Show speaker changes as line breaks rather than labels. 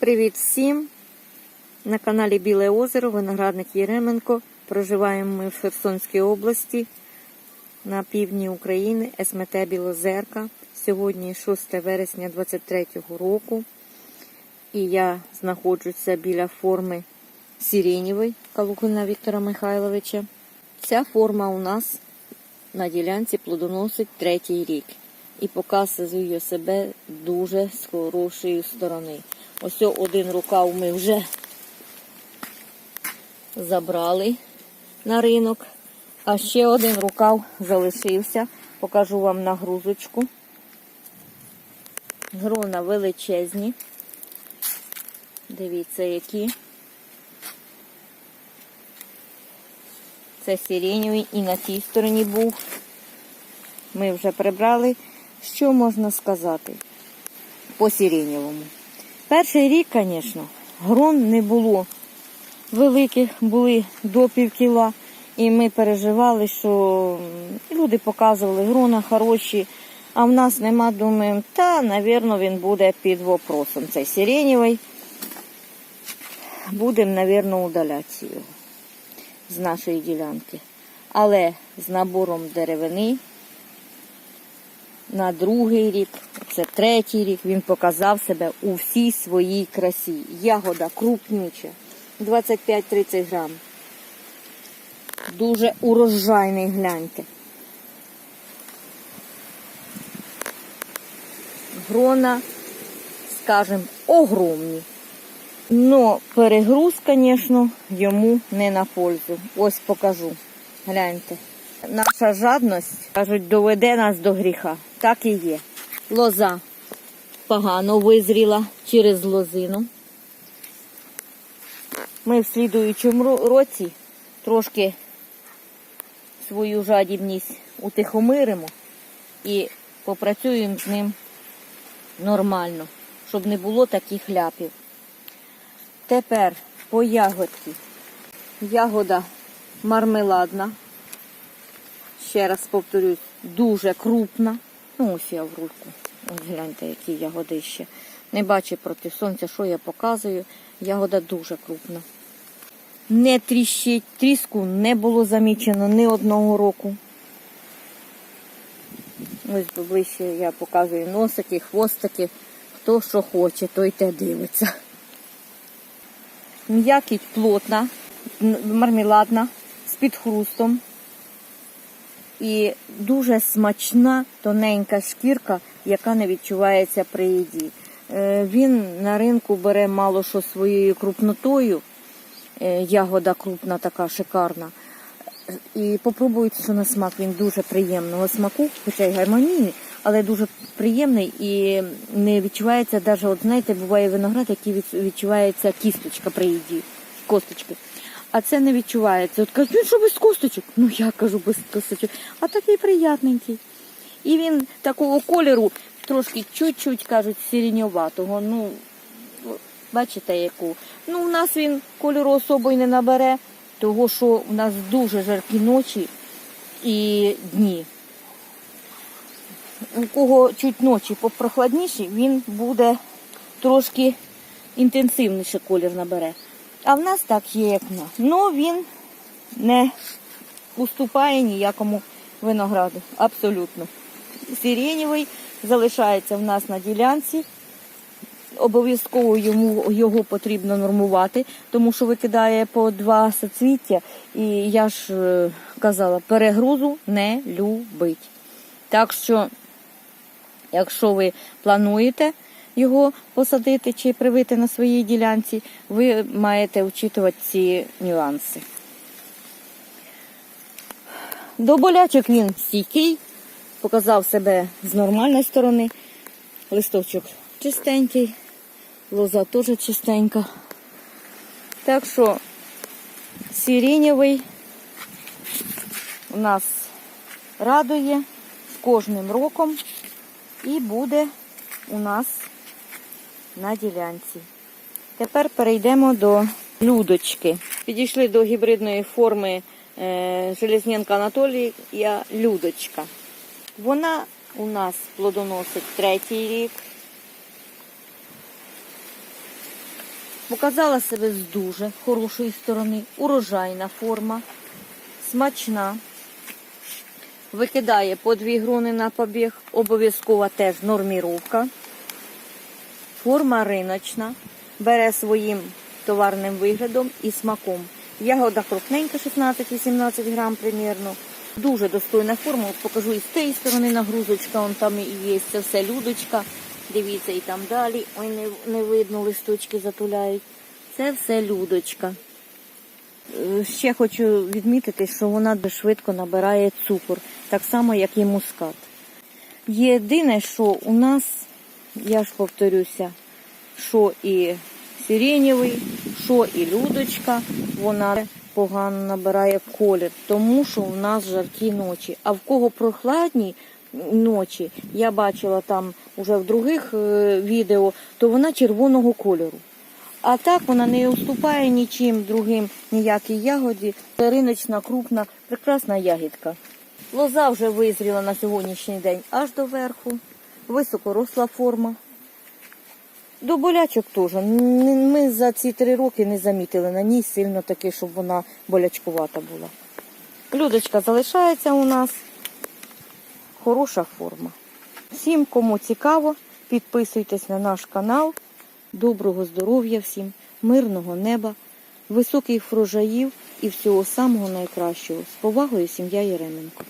Привіт всім! На каналі Біле озеро, виноградник Єременко. Проживаємо ми в Херсонській області на півдні України, СМТ Білозерка. Сьогодні 6 вересня 2023 року. І я знаходжуся біля форми Сиренєвої Калугина Віктора Михайловича. Ця форма у нас на ділянці плодоносить третій рік і показує себе дуже з хорошої сторони. Ось один рукав ми вже забрали на ринок, а ще один рукав залишився. Покажу вам нагрузочку. Грона величезні. Дивіться, які. Це сиреневий і на тій стороні був. Ми вже прибрали. Що можна сказати по сиренєвому? Перший рік, звісно, грон не було великих, були до пів кіла. І ми переживали, що люди показували грона хороші, а в нас нема, думаємо, та, мабуть, він буде під вопросом. Цей сиренєвий. Будемо, мабуть, удаляти його з нашої ділянки. Але з набором деревини на другий рік, це третій рік, він показав себе у всій своїй красі. Ягода крупнюча, 25-30 грам. Дуже урожайний гляньте. Грона, скажем, огромні. Но перегруз, звісно, йому не на пользу. Ось покажу. Гляньте. Наша жадність, кажуть, доведе нас до гріха. Так і є. Лоза погано визріла через лозину. Ми в слідуючому році трошки свою жадібність утихомиримо і попрацюємо з ним нормально, щоб не було таких ляпів. Тепер по ягодці. Ягода мармеладна. Ще раз повторюсь, дуже крупна. Ну, ось я в руку. Ось гляньте, які ягодище. Не бачу проти сонця, що я показую. Ягода дуже крупна. Не тріщить, тріску не було замічено ні одного року. Ось ближче я показую носики, хвостики. Хто що хоче, той те дивиться. М'якіть плотна, мармеладна, з підхрустом. І дуже смачна тоненька шкірка, яка не відчувається при їді. Е, Він на ринку бере мало що своєю крупнотою. Е, Ягода крупна, така шикарна. І попробуйте, що на смак він дуже приємного смаку, хоча й гармонійний, але дуже приємний і не відчувається навіть, от знаєте, буває виноград, який відчувається кісточка при їді, косточки. А це не відчувається. От кажуть, «Ну, що без косточок? Ну я кажу без косточок. А такий приятненький. І він такого кольору трошки чуть-чуть кажуть сиреньоватого. Ну, бачите, яку. Ну, у нас він кольору особо й не набере, того що у нас дуже жаркі ночі і дні. У кого чуть ночі попрохладніші, він буде трошки інтенсивніше колір набере. А в нас так є, як в нас. Ну він не уступає ніякому винограду. Абсолютно. Сиренєвий залишається в нас на ділянці. Обов'язково йому його потрібно нормувати, тому що викидає по два соцвіття. І я ж е, казала, перегрузу не любить. Так що, якщо ви плануєте його посадити чи привити на своїй ділянці, ви маєте вчитувати ці нюанси. До болячок він стійкий, показав себе з нормальної сторони. Листочок чистенький, лоза теж чистенька. Так що сиренєвий у нас радує з кожним роком і буде у нас на ділянці. Тепер перейдемо до людочки. Підійшли до гібридної форми е, Железненка Анатолія Людочка. Вона у нас плодоносить третій рік. Показала себе з дуже хорошої сторони. Урожайна форма, смачна. Викидає по дві грони на побіг. Обов'язкова теж норміровка. Форма риночна. Бере своїм товарним виглядом і смаком. Ягода крупненька, 16-18 грам примірно. Дуже достойна форма. Покажу і з тієї сторони нагрузочка, он там і є. Це все людочка. Дивіться, і там далі. Ой, не, не видно, листочки затуляють. Це все людочка. Е, Ще хочу відмітити, що вона дуже швидко набирає цукор, так само, як і мускат. Єдине, що у нас, я ж повторюся, що і сиренєвий, що і людочка, вона погано набирає колір, тому що у нас жаркі ночі. А в кого прохладні ночі, я бачила там уже в других е, відео, то вона червоного кольору. А так вона не уступає нічим другим ніякій ягоді. Риночна, крупна, прекрасна ягідка. Лоза вже визріла на сьогоднішній день аж до верху. Високоросла форма. До болячок теж. Ми за ці три роки не замітили на ній сильно таки, щоб вона болячкувата була. Людочка залишається у нас. Хороша форма. Всім, кому цікаво, підписуйтесь на наш канал. Доброго здоров'я всім, мирного неба, високих врожаїв і всього самого найкращого. З повагою, сім'я Єременко.